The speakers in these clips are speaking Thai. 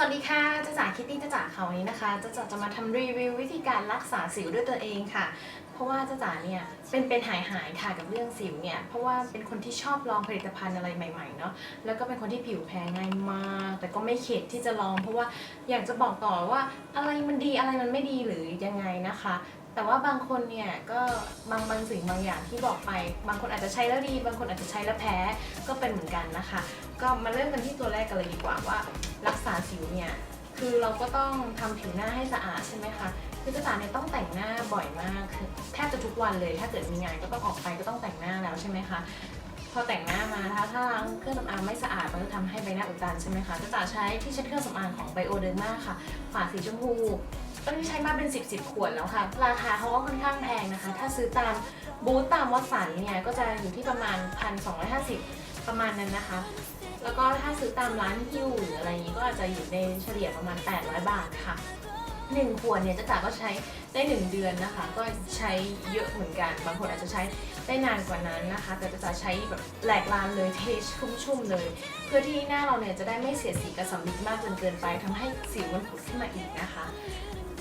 สวัสดีค่ะจ้าจ๋าคิตตี้จ้าจ๋าเขาวันนี้นะคะจ้าจ๋าจะมาทำรีวิววิธีการรักษาสิวด้วยตัวเองค่ะ เพราะว่าจ้าจ๋าเนี่ยเป็นเป็นหายหายๆค่ะกับเรื่องสิวเนี่ยเพราะว่าเป็นคนที่ชอบลองผลิตภัณฑ์อะไรใหม่ๆเนาะแล้วก็เป็นคนที่ผิวแพ้ง่ายมาก แต่ก็ไม่เข็ดที่จะลอง เพราะว่าอยากจะบอกต่อว่าอะไรมันดีอะไรมันไม่ดีหรือยังไงนะคะ แต่ว่าบางคนเนี่ยก็บางบางสิ่งบางอย่างที่บอกไป บางคนอาจจะใช้แล้วดี บางคนอาจจะใช้แล้วแพ้ก็เป็นเหมือนกันนะคะ ก็มาเริ่มกันที่ตัวแรกกันเลยดีกว่าว่ารักษาสิวเนี่ยคือเราก็ต้องทำผิวหน้าให้สะอาดใช่ไหมคะคือจ้าเนี่ยต้องแต่งหน้าบ่อยมากคือแทบจะทุกวันเลย ถ้าเกิดมีงานก็ต้องออกไปก็ต้องแต่งหน้าแล้วใช่ไหมคะพอแต่งหน้ามาถ้าถ้าล้างเครื่องสำอางไม่สะอาดมันจะทำให้ใบหน้าอุดตันใช่ไหมคะจ้าจ๋าใช้ที่เช็ดเครื่องสำอางของไบโอเดอร์มาค่ะ ฝาสีชมพู ตอนใช้มาเป็น 10บสขวดแล้วค่ะ ราคาเขาก็ค่อนข้างแพงนะคะ ถ้าซื้อตามบูธตามวัดสันเนี่ยก็จะอยู่ที่ประมาณ 1,250 ประมาณนั้นนะคะ แล้วก็ถ้าซื้อตามร้านฮิ้วหรืออะไรอย่างนี้ก็อาจจะอยู่ในเฉลี่ยประมาณ 800 บาทค่ะหนึ่งขวดเนี่ยจ้าจ๋าก็ใช้ได้1เดือนนะคะ ก็ใช้เยอะเหมือนกัน บางคนอาจจะใช้ได้นานกว่านั้นนะคะ แต่จ้าจ๋าใช้แบบแหลกลานเลยเทชุ่มๆเลย เพื่อที่หน้าเราเนี่ยจะได้ไม่เสียสีกระสำลิดมากจนเกินไปทำให้สิวมันผุดขึ้นมาอีกนะคะ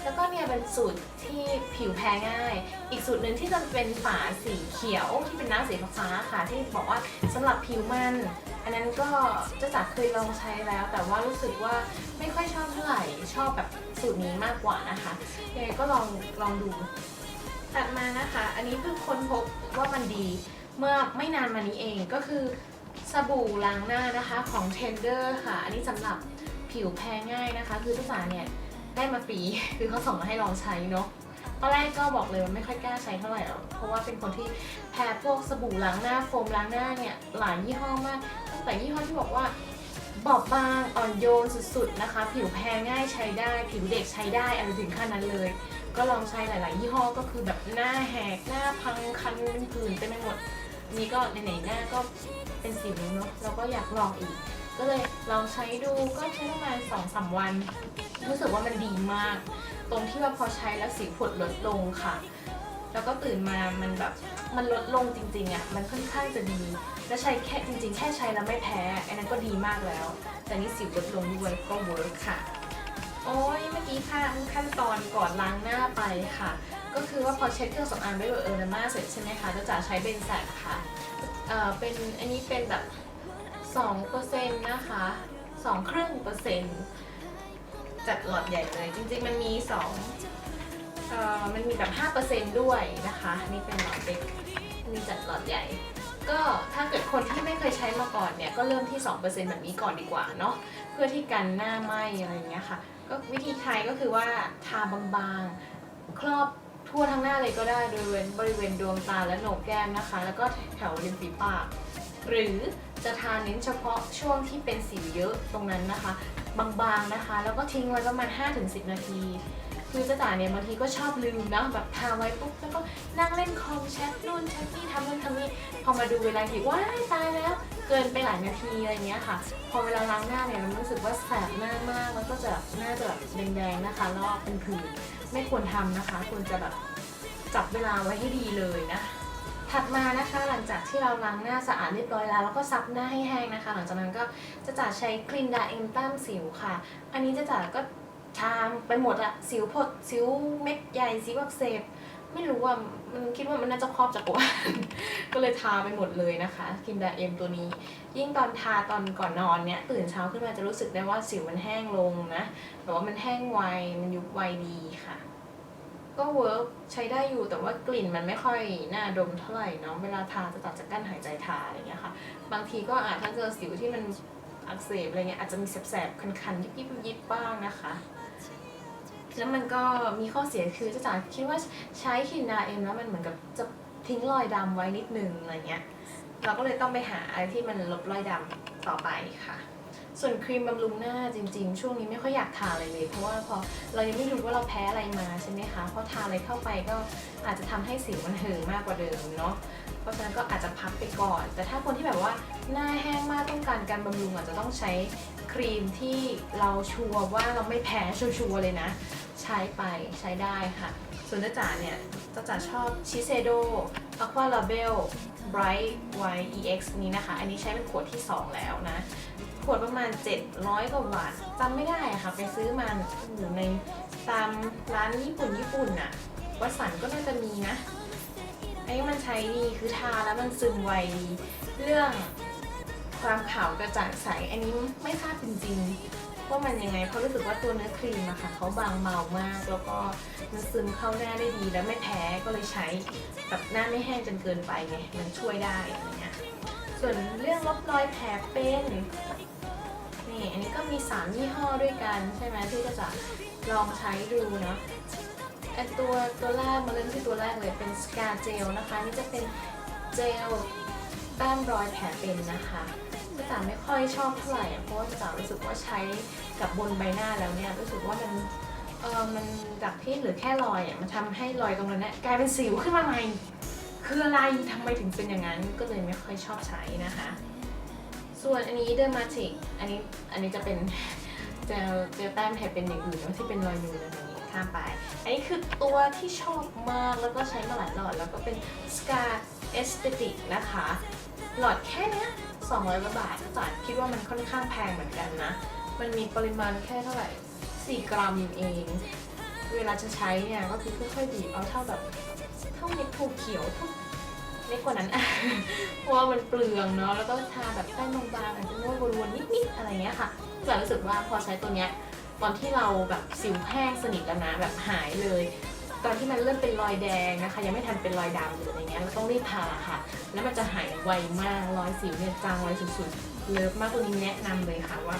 แล้วก็เนี่ยเป็นสูตรที่ผิวแพ้ง่าย อีกสูตรหนึ่งที่จะเป็นฝาสีเขียวที่เป็นน้ำสีฟ้าค่ะ ที่บอกว่าสำหรับผิวมัน อันนั้นก็จะจักเคยลองใช้แล้ว แต่ว่ารู้สึกว่าไม่ค่อยชอบเท่าไหร่ชอบแบบสูตรนี้มากกว่านะคะยังไงก็ลองลองดูถัดมานะคะ อันนี้เพิ่งค้นพบว่ามันดีเมื่อไม่นานมานี้เองก็คือสบู่ล้างหน้านะคะของ Tender ค่ะ อันนี้สำหรับผิวแพ้ง่ายนะคะ คือทุกสาเนี่ย ได้มาฟรีคือเขาส่งมาให้ลองใช้เนาะตอนแรกก็บอกเลยว่าไม่ค่อยกล้าใช้เท่าไหร่หรอกเพราะว่าเป็นคนที่แพ้พวกสบู่ล้างหน้าโฟมล้างหน้าเนี่ยหลายยี่ห้อมากตั้งแต่ยี่ห้อที่บอกว่าบอบบางอ่อนโยนสุดๆนะคะ ผิวแพ้ง่ายใช้ได้ ผิวเด็กใช้ได้อะไรถึงขั้นนั้นเลย ก็ลองใช้หลาย ๆ ยี่ห้อก็คือแบบหน้าแหกหน้าพังคันผื่นเต็มไปหมดนี่ก็ไหนๆหน้าก็เป็นสิวเนาะเราก็อยากลองอีก ก็เลยลองใช้ดูก็ใช้ประมาณสองสามวัน รู้สึกว่ามันดีมาก ตรงที่ว่าพอใช้แล้วสีผดลดลงค่ะ แล้วก็ตื่นมามันแบบมันลดลงจริงๆอะ่ะมันค่อนข้างจะดี แล้วใช้แค่จริง ๆ แค่ใช้แล้วไม่แพ้อันนั้นก็ดีมากแล้ว แต่นี่สิวลดลงด้วยก็เวิร์กค่ะโอ้ยเมื่อกี้ค่ะขั้นตอนก่อนล้างหน้าไปค่ะ ก็คือว่าพอเช็ดเครื่องสำอางด้วยเออร์นามาเสร็จใช่ไหมคะจะจ๋าใช้เบนแซกค่ะเอ่อเป็นอันนี้เป็นแบบ 2%นะคะ2ครึ่งเปอร์เซ็นต์จัดหลอดใหญ่เลยจริงๆมันมี2เอ่อมันมีแบบ5%ด้วยนะคะนี่เป็นหลอดเล็กมีจัดหลอดใหญ่ ก็ถ้าเกิดคนที่ไม่เคยใช้มาก่อนเนี่ยก็เริ่มที่ 2%แบบนี้ก่อนดีกว่าเนาะเพื่อที่กันหน้าไหมอะไรอย่างเงี้ยค่ะก็วิธีใช้ก็คือว่าทาบางๆ ครอบทั่วทั้งหน้าเลยก็ได้โดยเว้นบริเวณดวงตาและโหนกแก้มนะคะ แล้วก็แถวริมฝีปาก หรือจะทาเน้นเฉพาะช่วงที่เป็นสิวเยอะตรงนั้นนะคะ บางๆนะคะ แล้วก็ทิ้งไว้ประมาณ 5-10 นาที คือจ้าจ๋าเนี่ยบางทีก็ชอบลืมนะแบบทาไว้ปุ๊บแล้วก็นั่งเล่นคอมแชทนู่นแชทนี่ทำนู่นทำนี่พอมาดูเวลาทีว้ายตายแล้ว เกินไปหลายนาทีอะไรเงี้ยค่ะ พอเวลาล้างหน้าเนี่ยมันรู้สึกว่าแสบหน้ามากแล้วก็จะหน้าจะแบบแดงๆนะคะลอกเป็นผื่นไม่ควรทำนะคะ ควรจะแบบจับเวลาไว้ให้ดีเลยนะ ถัดมานะคะหลังจากที่เราล้างหน้าสะอาดเรียบร้อยแล้วแล้วก็ซับหน้าให้แห้งนะคะ หลังจากนั้นก็จะจ่าใช้คลีนดาเอ็มต้มสิวค่ะ อันนี้จะจ่าก็ทามไปหมดอะสิวผดสิวเม็ดใหญ่สิวอักเสบไม่รู้ว่ามันคิดว่ามันน่าจะครอบจักรวาลก็เลยทาไปหมดเลยนะคะคลีนดาเอ็มตัวนี้ ยิ่งตอนทาตอนก่อนนอนเนี่ยตื่นเช้าขึ้นมาจะรู้สึกได้ว่าสิวมันแห้งลงนะแต่ว่ามันแห้งไวมันยุบไวดีค่ะ ก็เวิร์กใช้ได้อยู่แต่ว่ากลิ่นมันไม่ค่อยน่าดมเท่าไหร่เนาะเวลาทาจะตัดจากกั้นหายใจทาอะไรเงี้ยค่ะ บางทีก็อาจถ้าเจอสิวที่มันอักเสบอะไรเงี้ยอาจจะมีแสบๆคันๆยิบยิบยิบบ้างนะคะ แล้วมันก็มีข้อเสียคือจะจ๋าคิดว่าใช้คินดาเอ็มแล้วมันเหมือนกับจะทิ้งรอยดำไว้นิดนึงอะไรเงี้ยเราก็เลยต้องไปหาอะไรที่มันลบรอยดำต่อไปค่ะ ส่วนครีมบำรุงหน้าจริง ๆ ช่วงนี้ไม่ค่อยอยากทาอะไรเลย เพราะว่าพอเรายังไม่รู้ว่าเราแพ้อะไรมาใช่ไหมคะพอทาอะไรเข้าไปก็อาจจะทำให้สิวมันเหิมมากกว่าเดิมเนาะเพราะฉะนั้นก็อาจจะพักไปก่อน แต่ถ้าคนที่แบบว่าหน้าแห้งมากต้องการการบำรุงอาจจะต้องใช้ครีมที่เราชัวร์ว่าเราไม่แพ้ชัวร์เลยนะ ใช้ไปใช้ได้ค่ะ ส่วนจ้าจ๋าเนี่ยจ้าจ๋าชอบชิเซโดอะควาลาเบล Bright White EX นี้นะคะ อันนี้ใช้เป็นขวดที่ 2 แล้วนะ ขวดประมาณ 700 กว่าบาทจำไม่ได้ค่ะ ไปซื้อมาอยู่ในตามร้านญี่ปุ่นญี่ปุ่นน่ะวัสันก็น่าจะมีนะ อันนี้มันใช้ดีคือทาแล้วมันซึมไวดี เรื่องความขาวกระจ่างใส อันนี้ไม่ทราบจริงๆ ว่ามันยังไงเพราะรู้สึกว่าตัวเนื้อครีมอะค่ะเขาบางเบามาก แล้วก็มันซึมเข้าหน้าได้ดีแล้วไม่แพ้ก็เลยใช้แบบหน้าไม่แห้งจนเกินไปไงมันช่วยได้อะไรเงี้ยส่วนเรื่องลบรอยแผลเป็นนี่อันนี้ก็มีสามยี่ห้อด้วยกันใช่ไหมที่จะจะลองใช้ดูเนาะไอตัวตัวแรกมาเริ่มที่ตัวแรกเลยเป็นสกาเจลนะคะ นี่จะเป็นเจลแต้มรอยแผลเป็นนะคะ จ๋าไม่ค่อยชอบเท่าไหร่เพราะว่าจ๋ารู้สึกว่าใช้กับบนใบหน้าแล้วเนี่ยรู้สึกว่ามันเออมันจากที่เหลือแค่รอยอะมันทำให้รอยตรงนั้นเนี่ยกลายเป็นสิวขึ้นมาใหม่คืออะไรทำไมถึงเป็นอย่างนั้นก็เลยไม่ค่อยชอบใช้นะคะ ส่วนอันนี้เดอร์มาติกอันนี้อันนี้จะเป็นเจลเจลแต้มแผลเป็นอย่างอื่นที่เป็นรอยนูนอะไรอย่างนี้ข้ามไป อันนี้คือตัวที่ชอบมากแล้วก็ใช้มาหลายหลอดแล้วก็เป็น Scar Aesthetic นะคะ หลอดแค่เนี้ย 200กว่าบาทจ่ายคิดว่ามันค่อนข้างแพงเหมือนกันนะ มันมีปริมาณแค่เท่าไหร่ 4 กรัมเอง เวลาจะใช้เนี่ยก็คือค่อยๆบีบเอาเท่าแบบเท่าเม็ดถั่วเขียวเท่าเล็กกว่านั้นอะเพราะว่ามันเปลืองเนาะแล้วก็ทาแบบแป้งบางๆอาจจะนวดวนๆนิดๆอะไรเงี้ยค่ะแต่รู้สึกว่าพอใช้ตัวเนี้ยตอนที่เราแบบสิวแห้งสนิทแล้วนะแบบหายเลย ตอนที่มันเริ่มเป็นรอยแดงนะคะ ยังไม่ทันเป็นรอยดำหรืออะไรเงี้ยเราต้องรีบทาค่ะ แล้วมันจะหายไวมากรอยสิวเนี่ยจางไวสุดๆเลิฟมากตัวนี้แนะนำเลยค่ะว่า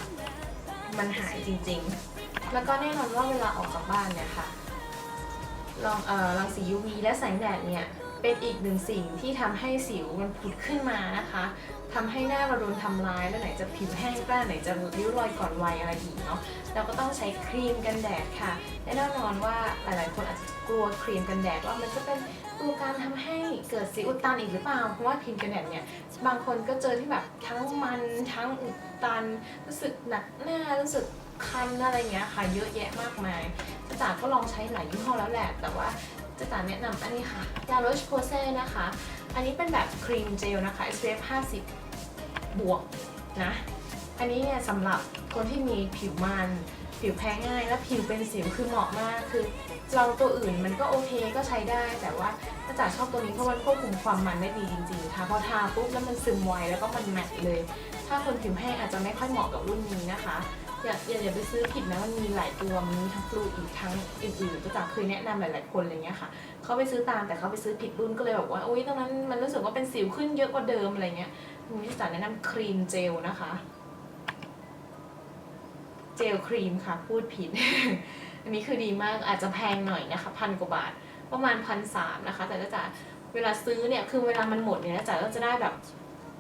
มันหายจริงๆ แล้วก็แน่นอนว่าเวลาออกจากบ้านเนี่ยค่ะลองเอ่อรังสี UV และแสงแดดเนี่ย เป็นอีกหนึ่งสิ่งที่ทำให้สิวมันผุดขึ้นมานะคะทำให้หน้าเราโดนทำลายแล้วไหนจะผิวแห้งกล้าไหนจะริ้วรอยก่อนวัยอะไรอีกเนาะเราก็ต้องใช้ครีมกันแดดค่ะและแน่นอนว่าหลายๆ คนอาจจะกลัวครีมกันแดดว่ามันจะเป็นตัวการทำให้เกิดสิวอุดตันอีกหรือเปล่า เพราะว่าครีมกันแดดเนี่ยบางคนก็เจอที่แบบทั้งมันทั้งอุดตัน รู้สึกหนักหน้ารู้สึกคันอะไรเงี้ยค่ะเยอะแยะมากมายจ้าจ๋าก็ลองใช้หลายยี่ห้อแล้วแหละ แต่ว่า จ้าจ๋าแนะนำอันนี้ค่ะ La Roche Posay นะคะ อันนี้เป็นแบบครีมเจลนะคะ SPF 50 บวกนะ อันนี้เนี่ยสำหรับคนที่มีผิวมันผิวแพ้ง่าย และผิวเป็นสิวคือเหมาะมากคือลองตัวอื่นมันก็โอเคก็ใช้ได้ แต่ว่าจ้าจ๋าชอบตัวนี้เพราะมันควบคุมความมันได้ดีจริงๆค่ะพอทาปุ๊บแล้วมันซึมไวแล้วก็มันแมตต์เลย ถ้าคนผิวแห้งอาจจะไม่ค่อยเหมาะกับรุ่นนี้นะคะ อย่าอย่าอย่าไปซื้อผิดนะมันมีหลายตัวมีทั้งฟลูอีกทั้งอื่นๆก็จากเคยแนะนำหลาย ๆคนอะไรเงี้ยค่ะเขาไปซื้อตามแต่เขาไปซื้อผิดรุ่นก็เลยบอกว่าโอ๊ยตรงนั้นมันรู้สึกว่าเป็นสิวขึ้นเยอะกว่าเดิมอะไรเงี้ยมีจ๋าแนะนำครีมเจลนะคะ เจลครีมค่ะพูดผิด อันนี้คือดีมากอาจจะแพงหน่อยนะคะพันกว่าบาทประมาณพันสามนะคะ แต่ถ้าจ๋าเวลาซื้อเนี่ยคือเวลามันหมดเนี่ยจ๋าก็จะได้แบบ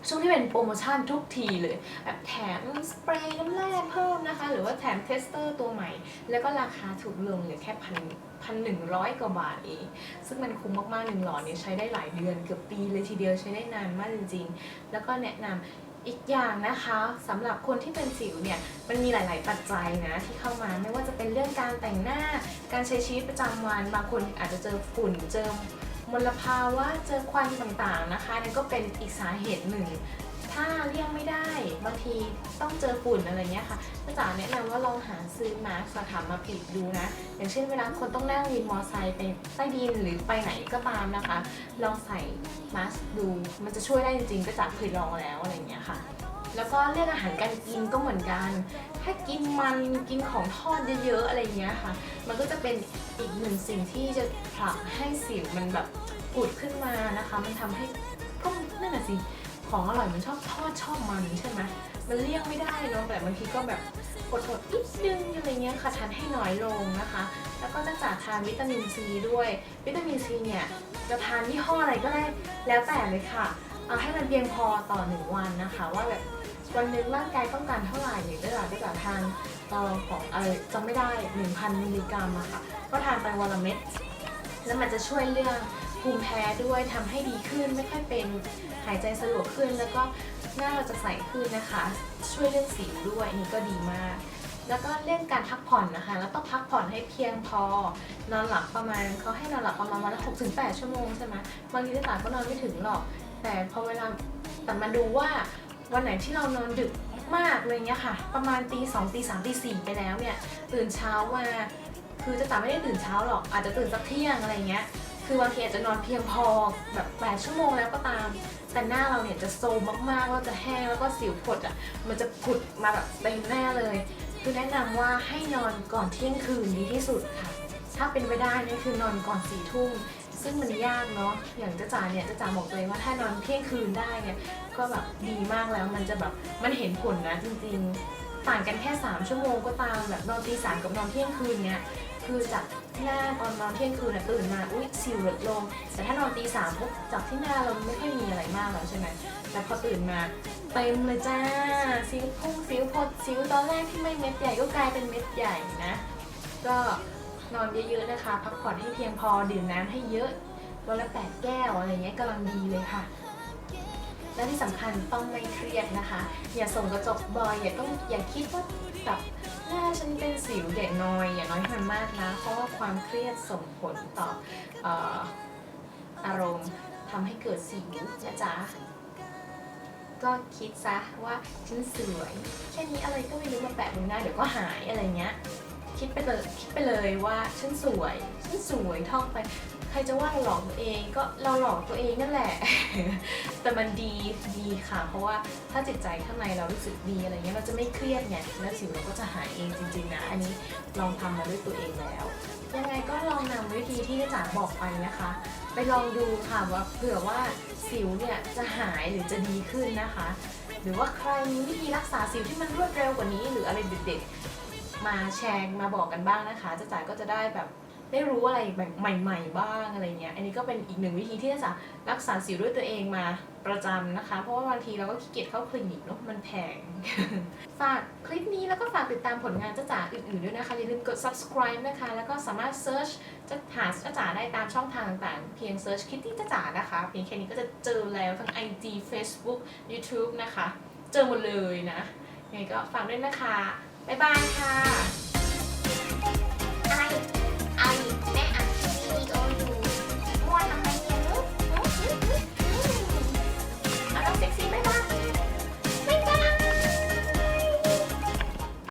ช่วงที่เป็นโปรโมชั่นทุกทีเลยแบบแถมสเปรย์น้ำแร่เพิ่มนะคะ หรือว่าแถมเทสเตอร์ตัวใหม่ แล้วก็ราคาถูกลงเหลือแค่พันพันหนึ่งร้อยกว่าบาทเองซึ่งมันคุ้มมากๆหนึ่งหลอดเนี่ยใช้ได้หลายเดือนเกือบปีเลยทีเดียวใช้ได้นานมากจริงๆ แล้วก็แนะนำอีกอย่างนะคะสำหรับคนที่เป็นสิวเนี่ยมันมีหลาย ๆ ปัจจัยนะที่เข้ามาไม่ว่าจะเป็นเรื่องการแต่งหน้า การใช้ชีวิตประจำวัน บางคนอาจจะเจอฝุ่นเจอ มลภาวะเจอควันต่างๆนะคะนั่นก็เป็นอีกสาเหตุหนึ่ง ถ้าเลี่ยงไม่ได้บางทีต้องเจอฝุ่นอะไรเงี้ยค่ะอาจารย์แนะนำว่าลองหาซื้อมาสก์ค่ะมาปิดดูนะ อย่างเช่นเวลาคนต้องนั่งวินมอไซค์ไปใต้ดินหรือไปไหนก็ตามนะคะ ลองใส่มาสก์ดู มันจะช่วยได้จริงๆก็จากเคยลองแล้วอะไรเงี้ยค่ะ แล้วก็เรื่องอาหารการกินก็เหมือนกัน ถ้ากินมันกินของทอดเยอะๆอะไรเงี้ยค่ะ มันก็จะเป็นอีกหนึ่งสิ่งที่จะผลักให้สิวมันแบบปุดขึ้นมานะคะ มันทำให้ก็นั่นน่ะสิของอร่อยมันชอบทอดชอบมันใช่ไหมมันเลี่ยงไม่ได้เนาะแต่บางทีก็แบบอดๆนิดนึงอะไรเงี้ยค่ะทานให้น้อยลงนะคะ แล้วก็จะจากทานวิตามินซีด้วย วิตามินซีเนี่ยจะทานยี่ห้ออะไรก็ได้แล้วแต่เลยค่ะ เอาให้มันเพียงพอต่อหนึ่งวันนะคะ ว่าแบบวันหนึงร่างกายต้องการเท่าไหร่เนี่ยก็จะก็จะทานเอ่อของอะไรจำไม่ได้ 1,000มิลลิกรัมอะค่ะ ก็ทานไปวันละเม็ดแล้วมันจะช่วยเรื่องภูมิแพ้ด้วยทำให้ดีขึ้นไม่ค่อยเป็นหายใจสะดวกขึ้น แล้วก็หน้าเราจะใสขึ้นนะคะ ช่วยเรื่องสิวด้วยอันนี้ก็ดีมาก แล้วก็เรื่องการพักผ่อนนะคะ แล้วต้องพักผ่อนให้เพียงพอนอนหลับประมาณเขาให้นอนหลับประมาณวันละ6-8ชั่วโมงใช่ไหมบางทีตาก็นอนไม่ถึงหรอก แต่พอเวลาแต่มาดูว่าวันไหนที่เรานอนดึกมากเลยเงี้ยค่ะ ประมาณตีสองตีสามตีสี่ไปแล้วเนี่ย ตื่นเช้ามา คือจะตาไม่ได้ตื่นเช้าหรอก อาจจะตื่นสักเที่ยงอะไรเงี้ย คือบางทีอาจจะนอนเพียงพอแบบแปดชั่วโมงแล้วก็ตาม แต่หน้าเราเนี่ยจะโซมมากๆแล้วจะแห้งแล้วก็สิวผดอะ มันจะผุดมาแบบเต็มหน้าเลย คือแนะนำว่าให้นอนก่อนเที่ยงคืนดีที่สุดค่ะ ถ้าเป็นไปได้นี่คือนอนก่อนสี่ทุ่ม ซึ่งมันยากเนาะอย่างจ้าจ๋าเนี่ยจ้าจ๋าบอกตัวเองว่าถ้านอนเที่ยงคืนได้เนี่ยก็แบบดีมากแล้วมันจะแบบมันเห็นผลนะจริงๆ ต่างกันแค่ 3 ชั่วโมงก็ตามแบบนอนตีสามกับนอนเที่ยงคืนเนี่ยคือจากหน้าตอนนอนเที่ยงคืนน่ะตื่นมาอุ้ยสิวลดลง แต่ถ้านอนตีสามปุ๊บจากที่หน้าเราไม่ค่อยมีอะไรมากแล้วใช่ไหมแต่พอตื่นมาเต็มเลยจ้าสิวพุ่งสิวพดสิวตอนแรกที่ไม่เม็ดใหญ่ก็กลายเป็นเม็ดใหญ่นะ ก็ นอนเยอะๆนะคะ พักผ่อนให้เพียงพอดื่มน้ำให้เยอะวันละแปดแก้วอะไรเงี้ยกำลังดีเลยค่ะ และที่สำคัญต้องไม่เครียดนะคะ อย่าส่งกระจกบ่อยอย่าต้องอย่าคิดว่าแบบหน้าฉันเป็นสิวเด็กน้อยอย่าน้อยให้มันมากนะเพราะว่าความเครียดส่งผลต่อเอ่ออารมณ์ทำให้เกิดสิวนะจ๊ะก็คิดซะว่าฉันสวย แค่นี้อะไรก็ไม่รู้มาแปะบนหน้าเดี๋ยวก็หายอะไรเงี้ย คิดไปเลยคิดไปเลยว่าฉันสวยฉันสวยท่องไป ใครจะว่าเราหลอกตัวเองก็เราหลอกตัวเองนั่นแหละ แต่มันดีดีค่ะ เพราะว่าถ้าจิตใจข้างในเรารู้สึกดีอะไรเงี้ยเราจะไม่เครียดไงแล้วสิวเราก็จะหายเองจริง ๆ นะ อันนี้ลองทำมาด้วยตัวเองแล้ว ยังไงก็ลองนำวิธีที่จ๋าบอกไปนะคะ ไปลองดูค่ะว่าเผื่อว่าสิวเนี่ยจะหายหรือจะดีขึ้นนะคะ หรือว่าใครมีวิธีรักษาสิวที่มันรวดเร็วกว่านี้หรืออะไรเด็ดๆ มาแชร์มาบอกกันบ้างนะคะจะจ๋าก็จะได้แบบได้รู้อะไรแบบใหม่ ๆ บ้างอะไรเงี้ย อันนี้ก็เป็นอีกหนึ่งวิธีที่จะรักษาสิวด้วยตัวเองมาประจำนะคะ เพราะว่าบางทีเราก็ขี้เกียจเข้าคลินิกเนาะมันแพง ฝากคลิปนี้แล้วก็ฝากติดตามผลงานจ้าจ๋าอื่นๆด้วยนะคะ อย่าลืมกด subscribe นะคะ แล้วก็สามารถ search จะหาจ้าจ๋าได้ตามช่องทางต่างๆ เพียง search Kitty จ้าจ๋านะคะ เพียงแค่นี้ก็จะเจอแล้วทั้ง IG Facebook YouTube นะคะ เจอหมดเลยนะยังไงก็ฝากด้วยนะคะ บ๊ายบายค่ะ